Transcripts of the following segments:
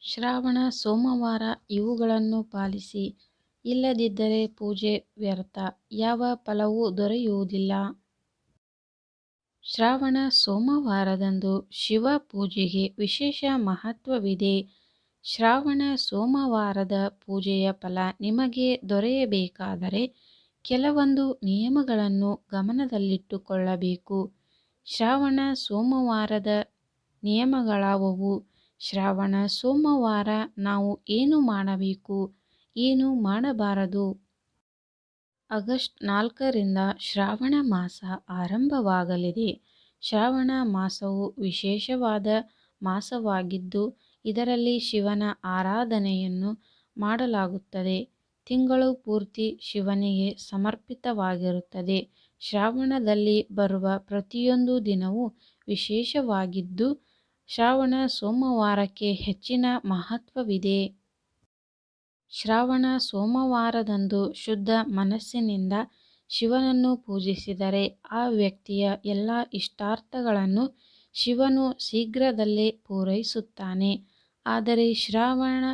ಶ್ರಾವಣ, ಸೋಮವಾರ ಇವುಗಳನ್ನು ಪಾಲಿಸಿ, ಇಲ್ಲದಿದ್ದರೆ ಪೂಜೆ ವ್ಯರ್ಥ, ಯಾವ ಫಲವೂ ದೊರೆಯುವುದಿಲ್ಲ. ಶ್ರಾವಣ ಸೋಮವಾರದಂದು ಶಿವ ಪೂಜೆಗೆ ವಿಶೇಷ ಮಹತ್ವವಿದೆ. ಶ್ರಾವಣ ಸೋಮವಾರದ ಪೂಜೆಯ ಫಲ ನಿಮಗೆ ದೊರೆಯಬೇಕಾದರೆ ಕೆಲವೊಂದು ನಿಯಮಗಳನ್ನು ಗಮನದಲ್ಲಿಟ್ಟುಕೊಳ್ಳಬೇಕು. ಶ್ರಾವಣ ಸೋಮವಾರದ ನಿಯಮಗಳಾವುವು ಶ್ರಾವಣ, ಸೋಮವಾರ ನಾವು ಏನು ಮಾಡಬೇಕು? ಏನು ಮಾಡಬಾರದು? ಆಗಸ್ಟ್ ನಾಲ್ಕರಿಂದ ಶ್ರಾವಣ ಮಾಸ ಆರಂಭವಾಗಲಿದೆ. ಶ್ರಾವಣ ಮಾಸವು ವಿಶೇಷವಾದ ಮಾಸವಾಗಿದ್ದು, ಇದರಲ್ಲಿ ಶಿವನ ಆರಾಧನೆಯನ್ನು ಮಾಡಲಾಗುತ್ತದೆ. ತಿಂಗಳು ಪೂರ್ತಿ ಶಿವನಿಗೆ ಸಮರ್ಪಿತವಾಗಿರುತ್ತದೆ. ಶ್ರಾವಣದಲ್ಲಿ ಬರುವ ಪ್ರತಿಯೊಂದು ದಿನವೂ ವಿಶೇಷವಾಗಿದ್ದು ಶ್ರಾವಣ ಸೋಮವಾರಕ್ಕೆ ಹೆಚ್ಚಿನ ಮಹತ್ವವಿದೆ. ಶ್ರಾವಣ ಸೋಮವಾರದಂದು ಶುದ್ಧ ಮನಸ್ಸಿನಿಂದ ಶಿವನನ್ನು ಪೂಜಿಸಿದರೆ ಆ ವ್ಯಕ್ತಿಯ ಎಲ್ಲ ಇಷ್ಟಾರ್ಥಗಳನ್ನು ಶಿವನು ಶೀಘ್ರದಲ್ಲೇ ಪೂರೈಸುತ್ತಾನೆ. ಆದರೆ ಶ್ರಾವಣ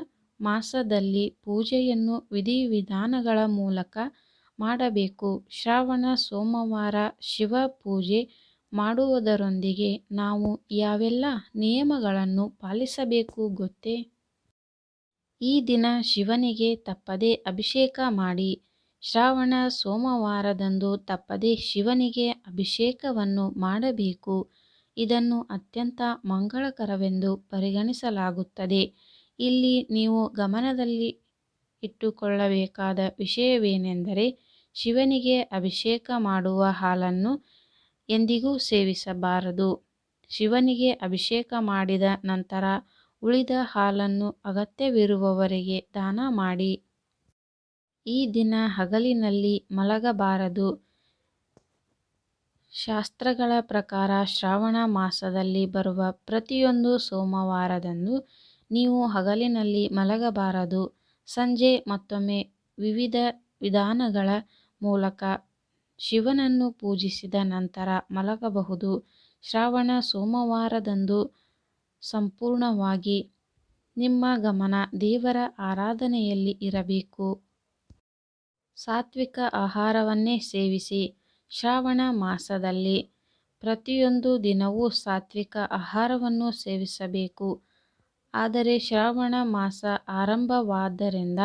ಮಾಸದಲ್ಲಿ ಪೂಜೆಯನ್ನು ವಿಧಿವಿಧಾನಗಳ ಮೂಲಕ ಮಾಡಬೇಕು. ಶ್ರಾವಣ ಸೋಮವಾರ ಶಿವ ಪೂಜೆ ಮಾಡುವುದರೊಂದಿಗೆ ನಾವು ಯಾವೆಲ್ಲ ನಿಯಮಗಳನ್ನು ಪಾಲಿಸಬೇಕು ಗೊತ್ತೇ? ಈ ದಿನ ಶಿವನಿಗೆ ತಪ್ಪದೆ ಅಭಿಷೇಕ ಮಾಡಿ, ಶ್ರಾವಣ ಸೋಮವಾರದಂದು ತಪ್ಪದೆ ಶಿವನಿಗೆ ಅಭಿಷೇಕವನ್ನು ಮಾಡಬೇಕು. ಇದನ್ನು ಅತ್ಯಂತ ಮಂಗಳಕರವೆಂದು ಪರಿಗಣಿಸಲಾಗುತ್ತದೆ. ಇಲ್ಲಿ ನೀವು ಗಮನದಲ್ಲಿ ಇಟ್ಟುಕೊಳ್ಳಬೇಕಾದ ವಿಷಯವೇನೆಂದರೆ, ಶಿವನಿಗೆ ಅಭಿಷೇಕ ಮಾಡುವ ಹಾಲನ್ನು ಎಂದಿಗೂ ಸೇವಿಸಬಾರದು. ಶಿವನಿಗೆ ಅಭಿಷೇಕ ಮಾಡಿದ ನಂತರ ಉಳಿದ ಹಾಲನ್ನು ಅಗತ್ಯವಿರುವವರಿಗೆ ದಾನ ಮಾಡಿ. ಈ ದಿನ ಹಗಲಿನಲ್ಲಿ ಮಲಗಬಾರದು. ಶಾಸ್ತ್ರಗಳ ಪ್ರಕಾರ ಶ್ರಾವಣ ಮಾಸದಲ್ಲಿ ಬರುವ ಪ್ರತಿಯೊಂದು ಸೋಮವಾರದಂದು ನೀವು ಹಗಲಿನಲ್ಲಿ ಮಲಗಬಾರದು. ಸಂಜೆ ಮತ್ತೊಮ್ಮೆ ವಿವಿಧ ವಿಧಾನಗಳ ಮೂಲಕ ಶಿವನನ್ನು ಪೂಜಿಸಿದ ನಂತರ ಮಲಗಬಹುದು. ಶ್ರಾವಣ ಸೋಮವಾರದಂದು ಸಂಪೂರ್ಣವಾಗಿ ನಿಮ್ಮ ಗಮನ ದೇವರ ಆರಾಧನೆಯಲ್ಲಿ ಇರಬೇಕು. ಸಾತ್ವಿಕ ಆಹಾರವನ್ನೇ ಸೇವಿಸಿ. ಶ್ರಾವಣ ಮಾಸದಲ್ಲಿ ಪ್ರತಿಯೊಂದು ದಿನವೂ ಸಾತ್ವಿಕ ಆಹಾರವನ್ನು ಸೇವಿಸಬೇಕು. ಆದರೆ ಶ್ರಾವಣ ಮಾಸ ಆರಂಭವಾದ್ದರಿಂದ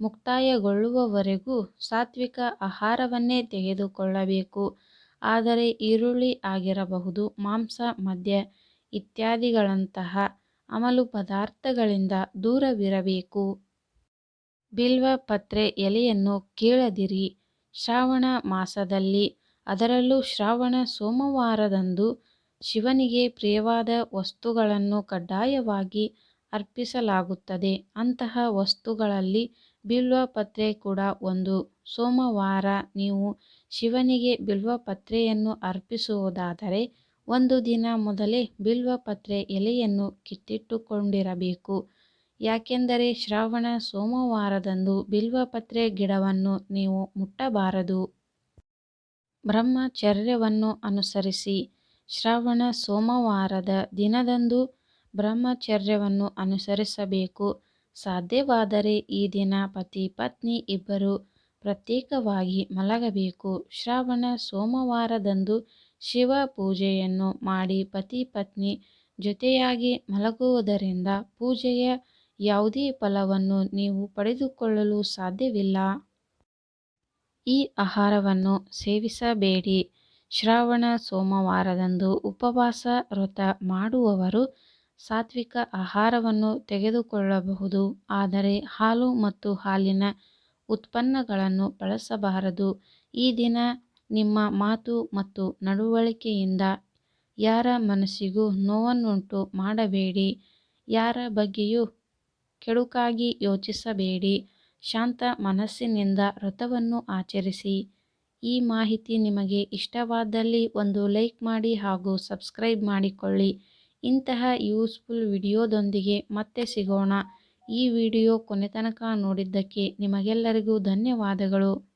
ಮುಕ್ತಾಯಗೊಳ್ಳುವವರೆಗೂ ಸಾತ್ವಿಕ ಆಹಾರವನ್ನೇ ತೆಗೆದುಕೊಳ್ಳಬೇಕು. ಆದರೆ ಈರುಳ್ಳಿ ಆಗಿರಬಹುದು, ಮಾಂಸ, ಮದ್ಯ ಇತ್ಯಾದಿಗಳಂತಹ ಅಮಲು ಪದಾರ್ಥಗಳಿಂದ ದೂರವಿರಬೇಕು. ಬಿಲ್ವ ಪತ್ರೆ ಎಲೆಯನ್ನು ಕೀಳದಿರಿ. ಶ್ರಾವಣ ಮಾಸದಲ್ಲಿ ಅದರಲ್ಲೂ ಶ್ರಾವಣ ಸೋಮವಾರದಂದು ಶಿವನಿಗೆ ಪ್ರಿಯವಾದ ವಸ್ತುಗಳನ್ನು ಕಡ್ಡಾಯವಾಗಿ ಅರ್ಪಿಸಲಾಗುತ್ತದೆ. ಅಂತಹ ವಸ್ತುಗಳಲ್ಲಿ ಬಿಲ್ವಪತ್ರೆ ಕೂಡ ಒಂದು. ಸೋಮವಾರ ನೀವು ಶಿವನಿಗೆ ಬಿಲ್ವಪತ್ರೆಯನ್ನು ಅರ್ಪಿಸುವುದಾದರೆ ಒಂದು ದಿನ ಮೊದಲೇ ಬಿಲ್ವಪತ್ರೆ ಎಲೆಯನ್ನು ಕಿತ್ತಿಟ್ಟುಕೊಂಡಿರಬೇಕು. ಯಾಕೆಂದರೆ ಶ್ರಾವಣ ಸೋಮವಾರದಂದು ಬಿಲ್ವಪತ್ರೆ ಗಿಡವನ್ನು ನೀವು ಮುಟ್ಟಬಾರದು. ಬ್ರಹ್ಮಚರ್ಯವನ್ನು ಅನುಸರಿಸಿ. ಶ್ರಾವಣ ಸೋಮವಾರದ ದಿನದಂದು ಬ್ರಹ್ಮಚರ್ಯವನ್ನು ಅನುಸರಿಸಬೇಕು. ಸಾಧ್ಯವಾದರೆ ಈ ದಿನ ಪತಿ ಪತ್ನಿ ಇಬ್ಬರು ಪ್ರತ್ಯೇಕವಾಗಿ ಮಲಗಬೇಕು. ಶ್ರಾವಣ ಸೋಮವಾರದಂದು ಶಿವ ಪೂಜೆಯನ್ನು ಮಾಡಿ ಪತಿ ಪತ್ನಿ ಜೊತೆಯಾಗಿ ಮಲಗುವುದರಿಂದ ಪೂಜೆಯ ಯಾವುದೇ ಫಲವನ್ನು ನೀವು ಪಡೆದುಕೊಳ್ಳಲು ಸಾಧ್ಯವಿಲ್ಲ. ಈ ಆಹಾರವನ್ನು ಸೇವಿಸಬೇಡಿ. ಶ್ರಾವಣ ಸೋಮವಾರದಂದು ಉಪವಾಸ ವ್ರತ ಮಾಡುವವರು ಸಾತ್ವಿಕ ಆಹಾರವನ್ನು ತೆಗೆದುಕೊಳ್ಳಬಹುದು. ಆದರೆ ಹಾಲು ಮತ್ತು ಹಾಲಿನ ಉತ್ಪನ್ನಗಳನ್ನು ಬಳಸಬಾರದು. ಈ ದಿನ ನಿಮ್ಮ ಮಾತು ಮತ್ತು ನಡವಳಿಕೆಯಿಂದ ಯಾರ ಮನಸ್ಸಿಗೂ ನೋವನ್ನುಂಟು ಮಾಡಬೇಡಿ. ಯಾರ ಬಗ್ಗೆಯೂ ಕೆಡುಕಾಗಿ ಯೋಚಿಸಬೇಡಿ. ಶಾಂತ ಮನಸ್ಸಿನಿಂದ ವ್ರತವನ್ನು ಆಚರಿಸಿ. ಈ ಮಾಹಿತಿ ನಿಮಗೆ ಇಷ್ಟವಾದಲ್ಲಿ ಒಂದು ಲೈಕ್ ಮಾಡಿ ಹಾಗೂ ಸಬ್ಸ್ಕ್ರೈಬ್ ಮಾಡಿಕೊಳ್ಳಿ. ಇಂತಹ ಯೂಸ್ಫುಲ್ ವಿಡಿಯೋದೊಂದಿಗೆ ಮತ್ತೆ ಸಿಗೋಣ. ಈ ವಿಡಿಯೋ ಕೊನೆತನಕ ನೋಡಿದ್ದಕ್ಕೆ ನಿಮಗೆಲ್ಲರಿಗೂ ಧನ್ಯವಾದಗಳು.